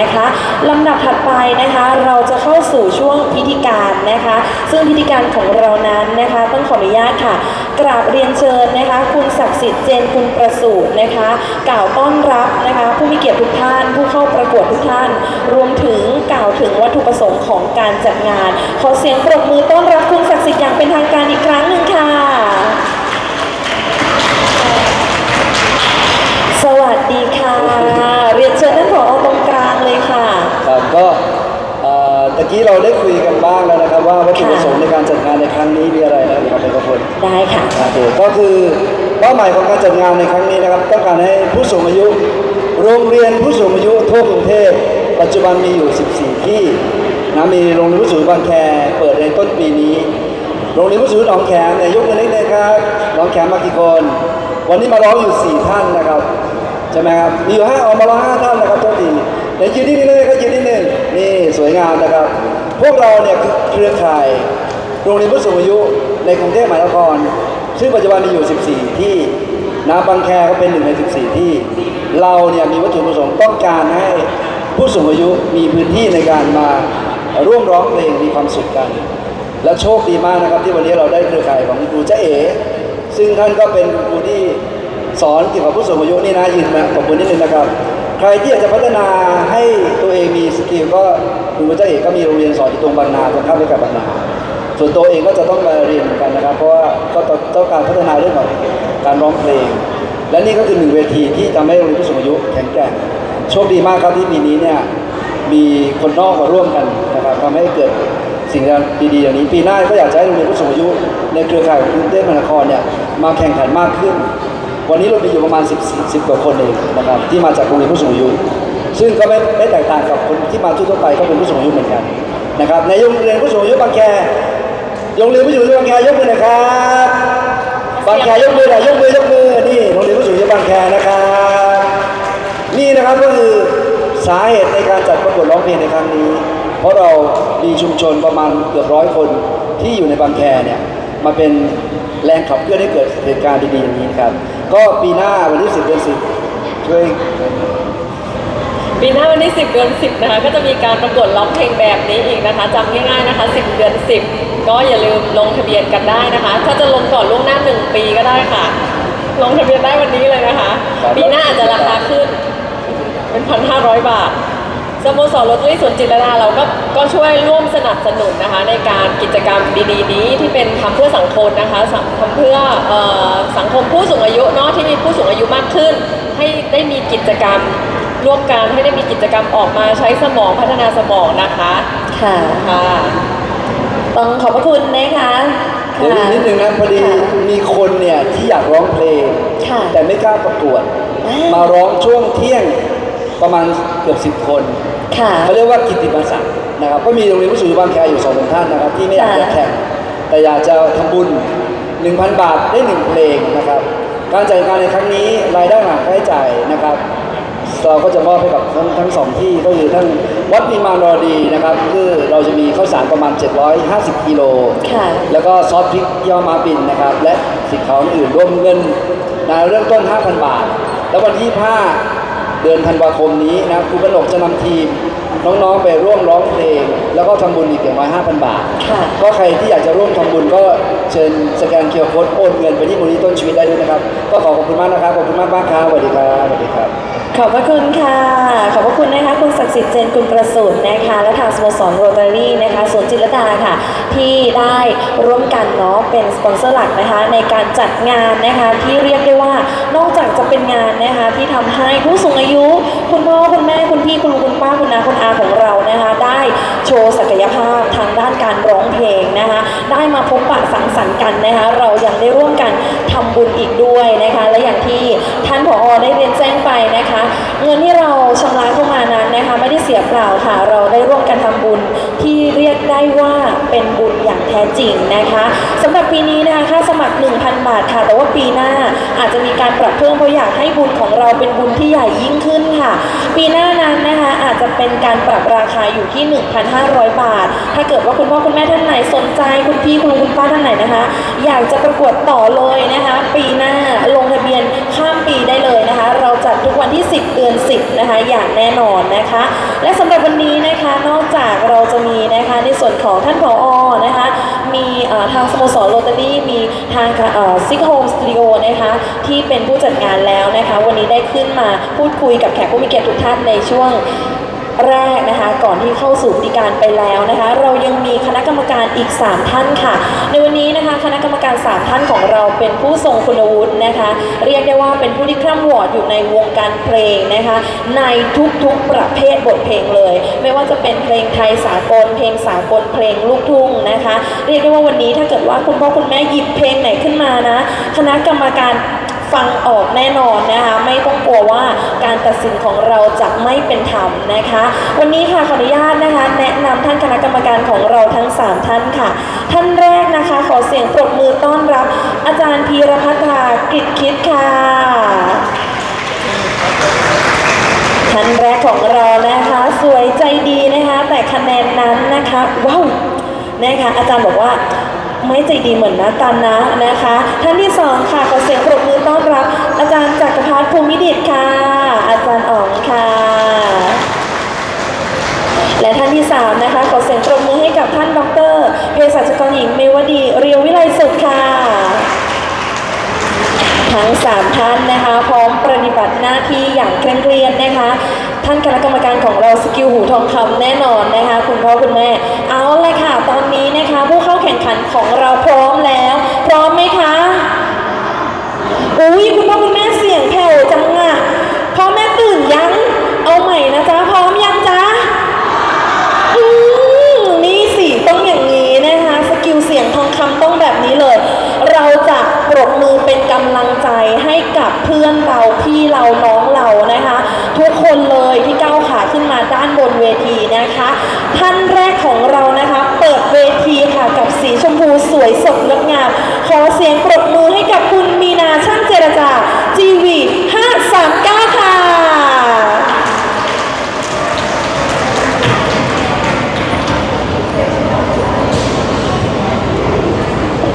นะคะลำดับถัดไปนะคะเราจะเข้าสู่ช่วงพิธีการนะคะ ซึ่งพิธีการของเรานั้นนะคะ ต้องขออนุญาตค่ะ กราบเรียนเชิญนะคะ คุณศักดิ์สิทธิ์เจนคุณประสูตรนะคะ กล่าวต้อนรับนะคะ ผู้มีเกียรติทุกท่าน ผู้เข้าประกวดทุกท่าน รวมถึงกล่าวถึงวัตถุประสงค์ของการจัดงาน ขอเสียงปรบมือต้อนรับคุณศักดิ์สิทธิ์อย่างเป็นทางการอีกครั้งหนึ่งค่ะสวัสดีค่ะ เรียนเชิญท่านผอตรงกลางเลยค่ะ ครับก็เอ่อตะกี้ เราได้คุยกันบ้างแล้วนะครับ ว่าวัตถุประสงค์ในการจัดงานในครั้งนี้มีอะไรนะครับเป็นกระพลได้ค่ะครับผมก็คือเป้าหมายของการจัดงานในครั้งนี้นะครับ ต้องการให้ผู้สูงอายุ โรงเรียนผู้สูงอายุทั่วกรุงเทพปัจจุบันมีอยู่ 14 ที่นะมีโรงเรียนผู้สูงอายุบางแคเปิดในต้นปีนี้ โรงเรียนผู้สูงอายุหนองแขมเนี่ยยกมือนิดเลยครับหนองแขมมากี่คนวันนี้มาร้องอยู่ 4 ท่านนะครับใช่ไหมครับมีอยู่ห้าออกมาร้องห้าท่านนะครับตัวดีเดี๋ยวยืนที่นี่เลยครับยืนที่หนึ่งนี่สวยงามนะครับ พวกเราเนี่ยเครือข่ายโรงเรียนผู้สูงอายุในกรุงเทพมหานคร ซึ่งปัจจุบันมีอยู่ 14 ที่นาบางแคก็เป็นหนึ่งใน 14 ที่ เราเนี่ยมีวัตถุประสงค์ต้องการให้ผู้สูงอายุมีพื้นที่ในการมาร่วมร้องเพลงมีความสุขกัน และโชคดีมากนะครับที่วันนี้เราได้เครือข่ายของครูเจ๊เอ๋ซึ่งท่านก็เป็นครูที่สอนเกี่ยวกับผู้สูงอายุนี่นะยืนมาขอบคุณนิดนึงนะครับ รที่อยากจะพัฒนาให้ตัวเองมีสกิลก็ครูเจ๊เอ๋ก็มีโรงเรียนสอนอยู่ตรงบางนาตรงข้ามด้วยกับบางนา ส่วนตัวเองก็จะต้องมาเรียนเหมือนกันนะครับ เพราะว่าก็ต้องการพัฒนาเรื่องของการร้องเพลง และนี่ก็คือหนึ่งเวทีที่ทำให้โรงเรียนผู้สูงอายุแข็งแกร่งโชคดีมากครับที่ปีนี้เนี่ยมีคนนอกมาร่วมกันนะครับทำให้เกิดสิ่งดีๆอย่างนี้ปีหน้าก็อยากจะให้โรงเรียนผู้สูงอายุในเครือข่ายของกรุงเทพมหานครเนี่ยมาแข่งขันมากขึ้น วันนี้เรามีอยู่ประมาณ 10 10กว่าคนเองนะครับที่มาจากโรงเรียนผู้สูงอายุ ซึ่งก็ไม่ไม่แตกต่างกับคนที่มาทั่วไปก็เป็นผู้สูงอายุเหมือนกันนะครับในโรงเรียนผู้สูงอายุบางแคโรงเรียนผู้สูงอายุบางแคยกมือนะครับบางแคยกมือหน่อยยกมือยกมือนี่โรงเรียนผู้สูงอายุบางแคนะครับนี่นะครับก็คือสาเหตุในการจัดประกวดร้องเพลงในครั้งนี้ เพราะเรามีชุมชนประมาณเกือบร้อยคนที่อยู่ในบางแคเนี่ยมาเป็นแรงขับเคลื่อนให้เกิดเหตุการณ์ดีๆอย่างนี้ครับ ก็ปีหน้าวันที่สิบเดือนสิบช่วย ปีหน้าวันที่ 10 เดือน 10 นะคะ ก็จะมีการประกวดร้องเพลงแบบนี้อีกนะคะจำง่ายๆนะคะ 10 เดือน 10 ก็อย่าลืมลงทะเบียนกันได้นะคะ ถ้าจะลงก่อนล่วงหน้า 1 ปีก็ได้ค่ะ ลงทะเบียนได้วันนี้เลยนะคะครับปีหน้าอาจจะราคาขึ้น เป็น 1,500 บาท สโมสรรถตู้สวนจิตรดาเราก็ก็ช่วยร่วมสนับสนุนนะคะ ในการกิจกรรมดีๆ นี้ที่เป็นทำเพื่อสังคมนะคะสังทำเพื่อเอ่อสังคมผู้สูงอายุเนาะที่มีผู้สูงอายุมากขึ้น ให้ได้มีกิจกรรมร่วมกันให้ได้มีกิจกรรมออกมาใช้สมองพัฒนาสมองนะคะค่ะค่ะต้องขอบพระคุณนะคะเดี๋ยวนิดนึงนะพอดีค่ะมีคนเนี่ยที่อยากร้องเพลงค่ะแต่ไม่กล้าประกวดอ่ามมาร้องช่วงเที่ยง ประมาณเกือบสิบคนค่ะ เขาเรียกว่ากิตติมศักดิ์นะครับก็มีโรงเรียนผู้สูงอายุบางแคอยู่สองสามท่านนะครับ ที่ไม่อยากจะค่ะแข่งแต่อยากจะทำบุญ 1,000 บาทได้หนึ่งเพลงนะครับ การจัดงานในครั้งนี้รายได้หลักค่าใช้จ่ายนะครับเราก็จะมอบให้กับทั้งทั้งสองที่ก็คือทั้งวัดนิมานรอดีนะครับคือเราจะมีข้าวสารประมาณ 750 กิโลค่ะแล้วก็ซอสพริกย่อมาบินนะครับ และสิ่งของอื่นรวมเงินนะเริ่มต้น 5,000 บาท แล้ววันที่ 5 เดือนธันวาคมนี้นะครูกระหนกจะนำทีม น้องๆไปร่วมร้องเพลง แล้วก็ทำบุญอีกอย่างน้อย5,000บาทค่ะก็ใครที่อยากจะร่วมทำบุญก็เชิญสแกนเคอร์โค้ดโอนเงินไปที่มูลนิธิต้นชีวิตได้ด้วยนะครับ ก็ขอขอบคุณมากนะครับ ขอบคุณมากมากๆครับสวัสดีครับสวัสดีครับ ขอบพระคุณค่ะ ขอบพระคุณนะคะ คุณศักดิ์สิทธิ์เจนคุณประสูตรนะคะ และทางสโมสรโรตารี่นะคะสวนจิตรลดาค่ะ ที่ได้ร่วมกันเนาะเป็นสปอนเซอร์หลักนะคะในการจัดงานนะคะที่เรียกได้ว่านอกจากจะเป็นงานนะคะที่ทำให้ผู้สูงอายุ คุณพ่อคุณแม่คุณพี่คุณลุงคุณป้าคุณน้าคุณอาของเรานะคะได้โชว์ศักยภาพทางด้านการร้องเพลงนะคะได้มาพบปะสังสรรค์กันนะคะเรายังได้ร่วมกันทำบุญอีกด้วยนะคะและอย่างที่ท่านผอได้เรียนแจ้งไปนะคะ เงินที่เราชำระเข้ามานั้นนะคะ ไม่เสียเปล่าค่ะ เราได้ร่วมกันทำบุญที่เรียกได้ว่าเป็นบุญอย่างแท้จริงนะคะสำหรับปีนี้นะคะค่าสมัคร 1,000 บาทค่ะ แต่ว่าปีหน้าอาจจะมีการปรับเพิ่มเพราะอยากให้บุญของเราเป็นบุญที่ใหญ่ยิ่งขึ้นค่ะ ปีหน้านั้นนะคะอาจจะเป็นการปรับราคาอยู่ที่ 1,500 บาท ถ้าเกิดว่าคุณพ่อคุณแม่ท่านไหนสนใจคุณพี่คุณลุงคุณป้าท่านไหนนะคะ อยากจะประกวดต่อเลยนะคะ ปีหน้าลงทะเบียนข้ามปีได้เลยนะคะ เราจัดทุกวันที่ 10 เดือน 10 นะคะ อย่างแน่นอนนะคะและสำหรับวันนี้นะคะนอกจากเราจะมีนะคะในส่วนของท่านผอนะคะมีทางสโมสรโรตารี่มีทางซิกโฮมสตูดิโอนะคะที่เป็นผู้จัดงานแล้วนะคะ วันนี้ได้ขึ้นมาพูดคุยกับแขกผู้มีเกียรติทุกท่านในช่วง แรกนะคะ ก่อนที่เข้าสู่พิธีการไปแล้วนะคะ เรายังมีคณะกรรมการอีก 3 ท่านค่ะ ในวันนี้นะคะ คณะกรรมการ 3 ท่านของเราเป็นผู้ทรงคุณวุฒินะคะ เรียกได้ว่าเป็นผู้ที่คร่ำวอดอยู่ในวงการเพลงนะคะ ในทุกๆประเภทบทเพลงเลย ไม่ว่าจะเป็นเพลงไทยสากลเพลงสากลเพลงลูกทุ่งนะคะ เรียกได้ว่าวันนี้ถ้าเกิดว่าคุณพ่อคุณแม่หยิบเพลงไหนขึ้นมานะ คณะกรรมการ ฟังออกแน่นอนนะคะไม่ต้องกลัวว่าการตัดสินของเราจะไม่เป็นธรรมนะคะ วันนี้ค่ะขออนุญาตนะคะ แนะนำท่านคณะกรรมการของเราทั้ง 3 ท่านค่ะ ท่านแรกนะคะ ขอเสียงปรบมือต้อนรับ อาจารย์พีรพัฒนากิจคิดค่ะ ท่านแรกของเรานะคะ สวยใจดีนะคะ แต่คะแนนนั้นนะคะว้าวนะคะอาจารย์บอกว่าไม่ใจดีเหมือนนะกันนะนะคะ ท่านที่สองค่ะขอเสียงปรบมือ รับ อาจารย์จักรพัฒน์ภูมิดิตค่ะ อาจารย์อ๋องค่ะ และท่านที่สามนะคะ ขอเสียงปรบมือให้กับท่านดรเภสัชกรหญิงเมวดี เรียววิไลสุขค่ะ ทั้ง3ท่านนะคะ พร้อมปฏิบัติหน้าที่อย่างเคร่งเครียดนะคะ ท่านคณะกรรมการของเราสกิลหูทองคำแน่นอนนะคะ คุณพ่อคุณแม่ เอาเลยค่ะ ตอนนี้นะคะ ผู้เข้าแข่งขันของเราพร้อมแล้ว พร้อมไหม อุ้ยคุณพ่อคุณแม่เสียงแผ่วจังอะพ่อแม่ตื่นยัง เอาใหม่นะจ๊ะพร้อมยังจ๊ะอืมนี่สิต้องอย่างนี้นะคะสกิลเสียงทองคำต้องแบบนี้เลย เราจะปรบมือเป็นกำลังใจให้กับเพื่อนเราพี่เราน้อง